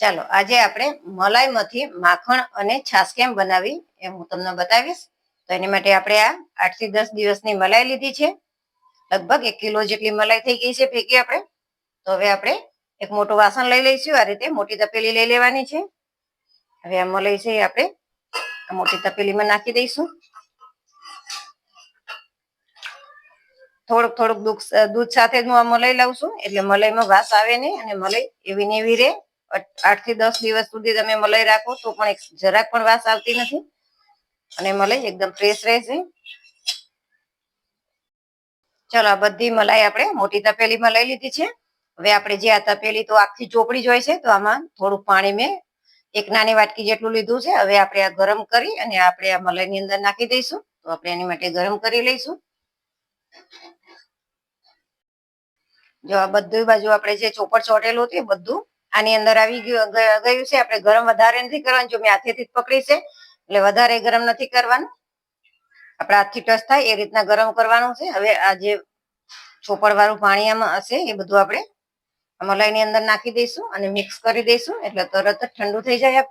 ચાલો, આજે આપણે મલાઈમાંથી માખણ અને છાશ કેમ બનાવી એ હું તમને બતાવીશ. તો એની માટે આપણે આ આઠથી દસ દિવસની મલાઈ લીધી છે. લગભગ એક કિલો જેટલી મલાઈ થઈ ગઈ છે ભેગી આપણે. તો હવે આપણે એક મોટું વાસણ લઈ લઈશું. આ રીતે મોટી તપેલી લઈ લેવાની છે. હવે આ મલાઈ છે આપણે આ મોટી તપેલીમાં નાખી દઈશું. થોડુંક થોડુંક દૂધ સાથે જ હું આ મલાઈ લાવું છું. એટલે મલાઈમાં વાસ આવે નહીં અને મલાઈ એવી ને એવી રહે. આઠથી દસ દિવસ સુધી તમે મલાઈ રાખો, તો પણ જરાક પણ વાસ આવતી નથી. અને મલાઈ એકદમ ફ્રેશ રહેશે. ચલો, આ બધી મલાઈ આપણે મોટી તપેલીમાં લઈ લીધી છે. હવે આપણે જે આ તપેલી તો આખી ચોપડી જ હોય છે, તો આમાં થોડુંક પાણી મેં એક નાની વાટકી જેટલું લીધું છે. હવે આપણે આ ગરમ કરી અને આપણે આ મલાઈની અંદર નાખી દઈશું. તો આપણે એની માટે ગરમ કરી લઈશું. જો આ બધું બાજુ આપણે જે ચોપડ ચોટેલું હતું એ બધું આની અંદર આવી ગયું ગયું છે. આપણે ગરમ વધારે નથી કરવાનું, જો મેં હાથેથી પકડી છે. એટલે વધારે ગરમ નથી કરવાનું. આપણે હાથથી ટચ થાય, એ રીતના ગરમ કરવાનું છે. હવે આ જે ચોપડ વાળું પાણી આમાં હશે, એ બધું આપણે મલાઈની અંદર નાખી દઈશું અને મિક્સ કરી દઈશું. એટલે તરત જ ઠંડુ થઈ જાય.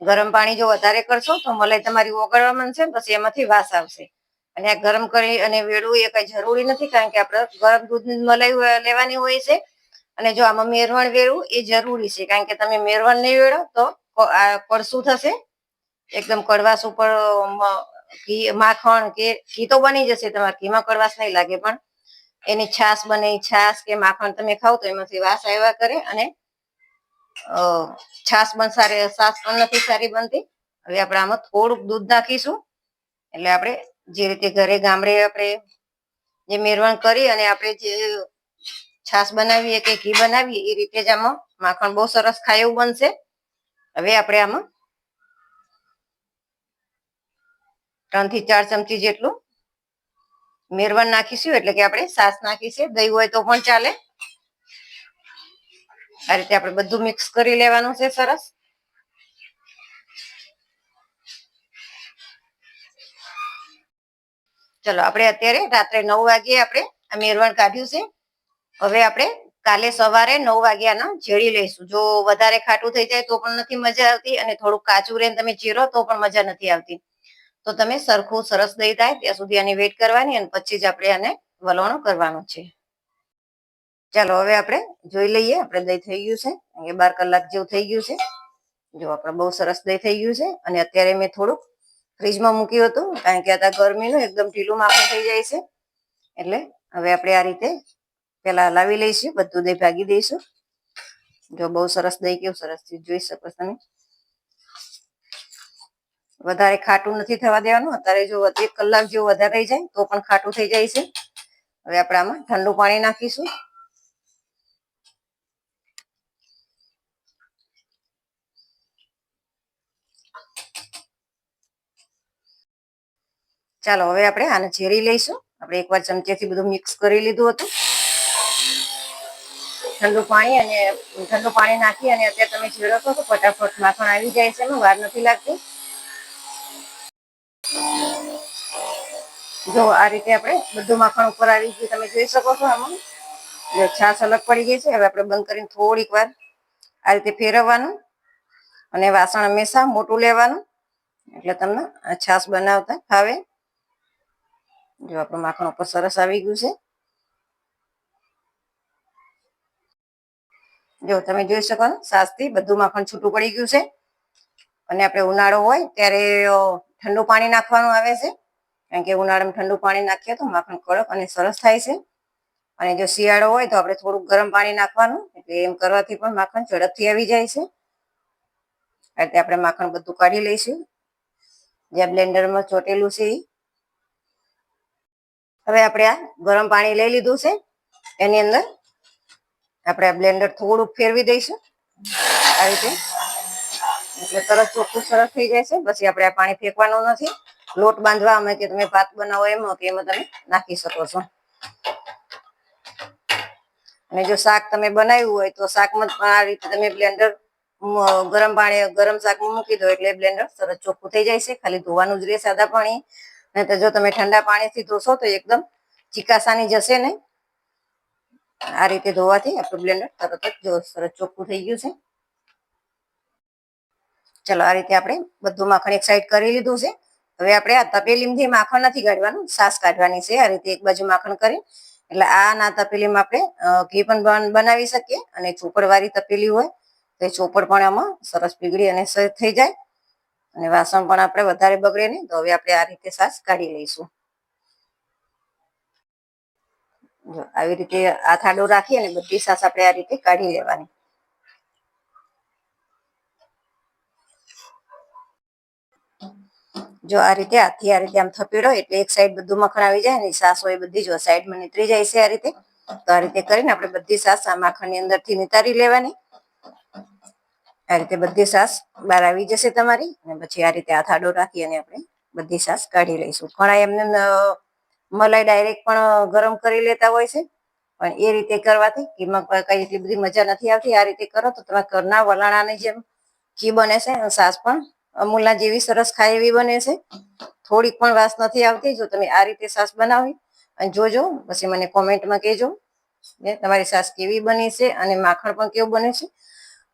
ગરમ પાણી જો વધારે કરશો, તો મલાઈ તમારી ઓગળવા માંડશે પછી એમાંથી વાસ આવશે. અને આ ગરમ કરી અને વેડવું એ કઈ જરૂરી નથી, કારણ કે આપણે ગરમ દૂધ મલાઈ લેવાની હોય છે. અને જો આમાં મેરવણ વેરવું એ જરૂરી છે, કારણ કે તમે મેરવણ નહીં વેળો તો આ કડશું થશે. એકદમ કડવાશ ઉપર ઘી, માખણ કે ઘી તો બની જશે, તમારે ઘીમાં કડવાશ નહીં લાગે, પણ એની છાશ બને છાશ કે માખણ તમે ખાવ તો એમાંથી વાસ આવ્યા કરે અને છાશ પણ સારી, છાશ પણ નથી સારી બનતી. હવે આપણે આમાં થોડુંક દૂધ નાખીશું. એટલે આપણે જે રીતે ઘરે ગામડે આપણે જે મેરવણ કરી અને આપણે જે છાશ બનાવીએ કે ઘી બનાવીએ, એ રીતે જ આમાં માખણ બહુ સરસ ખાય એવું બનશે. હવે આપણે આમાં ત્રણથી ચાર ચમચી જેટલું મેરવણ નાખીશું, એટલે કે આપણે સાસ નાખીશું. દહીં હોય તો પણ ચાલે. આ રીતે આપણે બધું મિક્સ કરી લેવાનું છે સરસ. ચલો, આપણે અત્યારે રાત્રે નવ વાગે આપણે આ મેરવણ કાઢ્યું છે. હવે આપણે કાલે સવારે નવ વાગ્યાના ઝેડી લઈશું. જો વધારે ખાટું થઈ જાય તો પણ નથી મજા આવતી અને થોડુંક કાચું રહીને તમે ચીરો તો પણ મજા નથી આવતી. તો તમે સરખું સરસ દહીં થાય ત્યાં સુધી આની વેટ કરવાની અને પછી જ આપણે આને વલોણું કરવાનું છે. ચાલો હવે આપણે જોઈ લઈએ, આપણે દહીં થઈ ગયું છે. એ બાર કલાક જેવું થઈ ગયું છે. જો આપણે બહુ સરસ દહીં થઈ ગયું છે અને અત્યારે મેં થોડુંક ફ્રીજમાં મૂક્યું હતું, કારણ કે આ ગરમીનું એકદમ ઢીલું માખણ થઈ જાય છે. એટલે હવે આપણે આ રીતે પેલા લાવી લઈશું, બધું દહીં ભાગી દઈશું. જો બહુ સરસ દહીં કેવું સરસ જોઈ શકો તમે. વધારે ખાટું નથી થવા દેવાનું. અત્યારે જો એક કલાક જેવું વધારે થઈ જાય, તો પણ ખાટું થઈ જાય છે. હવે આપણે આમાં ઠંડુ પાણી નાખીશું. ચાલો, હવે આપણે આને ઝેરી લઈશું. આપણે એકવાર ચમચીથી બધું મિક્સ કરી લીધું હતું. ઠંડુ પાણી અને ઠંડુ પાણી નાખી અને અત્યારે તમે ઝેરો છો તો ફટાફટ માખણ આવી જાય છે, એમાં વાર નથી લાગતી. જો આ રીતે આપણે બધું માખણ ઉપર આવી ગયું, તમે જોઈ શકો છો આમાં. જો છાશ અલગ પડી ગઈ છે, હવે આપણે બંધ કરીને થોડીક વાર આ રીતે ફેરવવાનું અને વાસણ હંમેશા મોટું લેવાનું. એટલે તમને છાશ બનાવતા ફાવે. જો આપણું માખણ ઉપર સરસ આવી ગયું છે. જો તમે જોઈ શકો સાસથી બધું માખણ છૂટું પડી ગયું છે. અને આપણે ઉનાળો હોય ત્યારે ઠંડુ પાણી નાખવાનું આવે છે. કારણ કે ઉનાળામાં ઠંડુ પાણી નાખીએ તો માખણ કડક અને સરસ થાય છે. અને જો શિયાળો હોય તો આપણે થોડુંક ગરમ પાણી નાખવાનું, એટલે એમ કરવાથી પણ માખણ ઝડપથી આવી જાય છે. એટલે આપણે માખણ બધું કાઢી લઈશું. જે બ્લેન્ડરમાં ચોટેલું છે હવે આપણે આ ગરમ પાણી લઈ લીધું છે. એની અંદર આપણે બ્લેન્ડર થોડુંક ફેરવી દઈશું. આ રીતે. એટલે તરત ચોખ્ખું સરસ થઈ જાય છે. પછી આપણે આ પાણી ફેંકવાનું નથી. લોટ બાંધવા અમે કે તમે ભાત બનાવો એમાં કે એમાં તમે નાખી શકો છો. અને જો શાક તમે બનાવ્યું હોય તો શાકમાં પણ આ રીતે તમે બ્લેન્ડર ગરમ પાણી, ગરમ શાકમાં મૂકી દો એટલે બ્લેન્ડર સરસ ચોખ્ખું થઈ જાય છે. ખાલી ધોવાનું જ રહે સાદા પાણી. નહીં તો જો તમે ઠંડા પાણીથી ધોશો તો એકદમ ચિકાસાની જશે નહીં. આ રીતે ધોવાથી આપણું બ્લેન્ડર તરત જ સરસ ચોખ્ખું થઈ ગયું છે. ચલો, આ રીતે આપણે બધું માખણ એક સાઈડ કરી લીધું છે. હવે આપણે આ તપેલીમાંથી માખણ નથી કાઢવાનું સાસ કાઢવાની છે. આ રીતે એક બાજુ માખણ કરી, એટલે આ ના તપેલીમાં આપણે ઘી પણ બનાવી શકીએ અને ચોપડવાળી તપેલી હોય તો એ ચોપડ પણ આમાં સરસ પીગળી અને થઈ જાય. અને વાસણ પણ આપણે વધારે બગડે નહીં, તો હવે આપણે આ રીતે સાસ કાઢી લઈશું જો આવી રીતે આ થાળો રાખી અને બધી સાસ આપણે આ રીતે કાઢી લેવાની. જો આ રીતે આથી આ રીતે આમ થપેડો એટલે એક સાઈડ બધું મખણ આવી જાય ને, સાસ હોય બધી જો સાઈડમાં નીતરી જાય છે આ રીતે. તો આ રીતે કરીને આપણે બધી સાસ આ માખણની અંદરથી નિતારી લેવાની. આ રીતે બધી સાસ બહાર આવી જશે તમારી, અને પછી આ રીતે આ થાળો રાખી અને આપણે બધી સાસ કાઢી લઈશું. ઘણા એમને મલાઈ ડાયરેક્ટ પણ ગરમ કરી લેતા હોય છે. પણ એ રીતે કરવાથી ઘીમાં કઈ એટલી બધી મજા નથી આવતી. આ રીતે કરો તો તમારા ઘરના વલાણાની જેમ ઘી બને છે અને સાસ પણ અમૂલના જેવી સરસ ખાય એવી બને છે. થોડીક પણ વાસ નથી આવતી. જો તમે આ રીતે સાસ બનાવી અને જોજો, પછી મને કોમેન્ટમાં કહેજો ને તમારી સાસ કેવી બની છે અને માખણ પણ કેવું બને છે.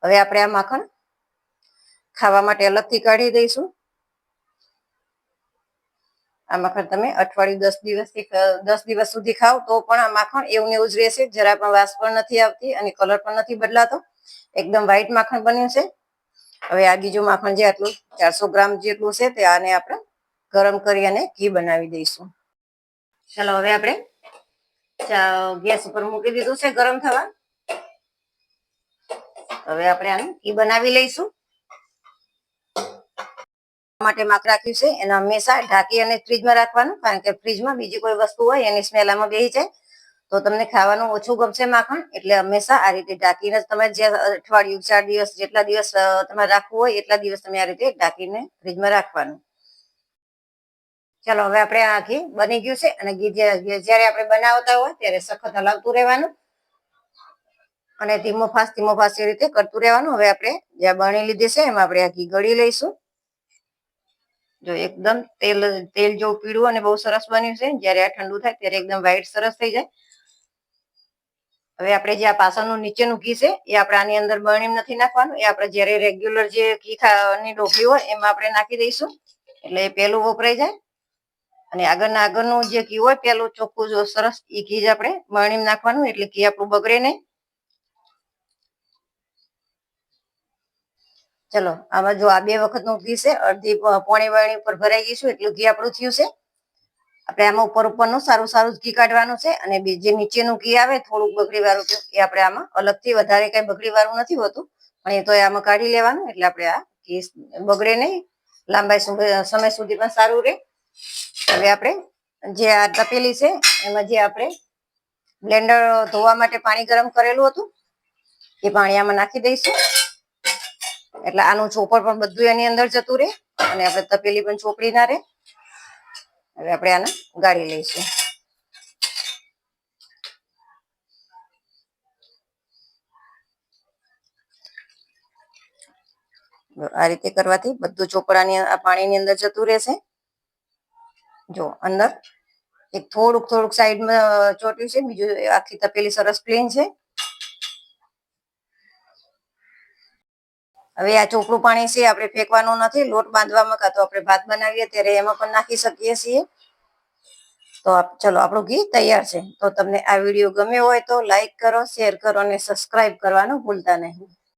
હવે આપણે આ માખણ ખાવા માટે અલગથી કાઢી દઈશું. આ માખણ તમે અઠવાડિયું દસ દિવસથી દસ દિવસ સુધી ખાવ તો પણ આ માખણ એવું ને એવું જ રહેશે. જરા પણ વાસ પણ નથી આવતી અને કલર પણ નથી બદલાતો. એકદમ વ્હાઈટ માખણ બન્યું છે. હવે આ બીજું માખણ જે આટલું ચારસો ગ્રામ જેટલું છે તે આને આપણે ગરમ કરી અને ઘી બનાવી દઈશું. ચાલો, હવે આપણે ગેસ ઉપર મૂકી દીધું છે ગરમ થવા. હવે આપણે આનું ઘી બનાવી લઈશું. માટે માખ રાખ્યું છે. એને હંમેશા ઢાંકી અને ફ્રીજમાં રાખવાનું, કારણ કે ફ્રીજમાં બીજી કોઈ વસ્તુ હોય એની સ્મેલ આમાં બેસી જાય. તો તમને ખાવાનું ઓછું ગમશે માખણ, એટલે હંમેશા આ રીતે ઢાંકીને તમે જે અઠવાડિયું, ચાર દિવસ, જેટલા દિવસ તમારે રાખવું હોય, એટલા દિવસ તમે આ રીતે ઢાંકીને ફ્રીજમાં રાખવાનું. ચાલો, હવે આપણે આ ઘી બની ગયું છે અને ઘી જ્યારે આપણે બનાવતા હોય, ત્યારે સખત હલાવતું રહેવાનું. અને ધીમો ફાસ ધીમો ફાસ એ રીતે કરતું રહેવાનું. હવે આપણે જ્યાં બની લીધી છે, એમાં આપણે આ ઘી ગળી લઈશું. જો એકદમ તેલ તેલ જેવું પીળું અને બહુ સરસ બન્યું છે, જ્યારે આ ઠંડુ થાય ત્યારે એકદમ વ્હાઈટ સરસ થઈ જાય. હવે આપણે જે આ પાસાનું નીચેનું ઘી છે, એ આપણે આની અંદર બરણી નથી નાખવાનું, એ આપણે જ્યારે રેગ્યુલર જે ઘી ખાવાની ડોકલી હોય, એમાં આપણે નાખી દઈશું. એટલે એ પેલું વપરાઈ જાય. અને આગળના, આગળનું જે ઘી હોય પેલું ચોખ્ખું સરસ એ ઘી જ આપણે બરણીમાં નાખવાનું, એટલે ઘી આપણું બગડે નહીં. ચલો, આમાં જો આ બે વખતનું ઘી છે, અડધી પોણી વાળી ઉપર ભરાઈ ગઈ છું, એટલું ઘી આપણું થયું છે. આપણે આમાં ઉપર ઉપરનું સારું સારું ઘી કાઢવાનું છે અને જે નીચેનું ઘી આવે, થોડુંક બગડી વાળું એ આપણે આમાં અલગથી વધારે કઈ બગડી વાળું નથી હોતું, પણ એ તો આમાં કાઢી લેવાનું, એટલે આપણે આ ઘી બગડે નહીં લાંબા સમય સુધી પણ સારું રહે. હવે આપણે જે આ તપેલી છે, એમાં જે આપણે બ્લેન્ડર ધોવા માટે પાણી ગરમ કરેલું હતું, એ પાણી આમાં નાખી દઈશું. એટલે આનું ચોપડ પણ બધું એની અંદર જતું રહે અને આપણે તપેલી પણ ચોપડી ના રહે. હવે આપણે આને ગાળી લઈશું. આ રીતે કરવાથી બધું ચોપડાની પાણીની અંદર જતું રહેશે. જો, અંદર એક થોડુંક થોડુંક સાઈડમાં ચોટ્યું છે, બીજું આખી તપેલી સરસ પ્લેન છે. હવે આ ચોપડું પાણી છે, આપણે ફેંકવાનું નથી, લોટ બાંધવામાં કાં તો આપણે ભાત બનાવીએ ત્યારે એમાં પણ નાખી શકીએ છીએ. તો ચલો, આપણું ઘી તૈયાર છે. તો તમને આ વીડિયો ગમ્યો હોય તો લાઈક કરો, શેર કરો અને સબસ્ક્રાઇબ કરવાનું ભૂલતા નહીં.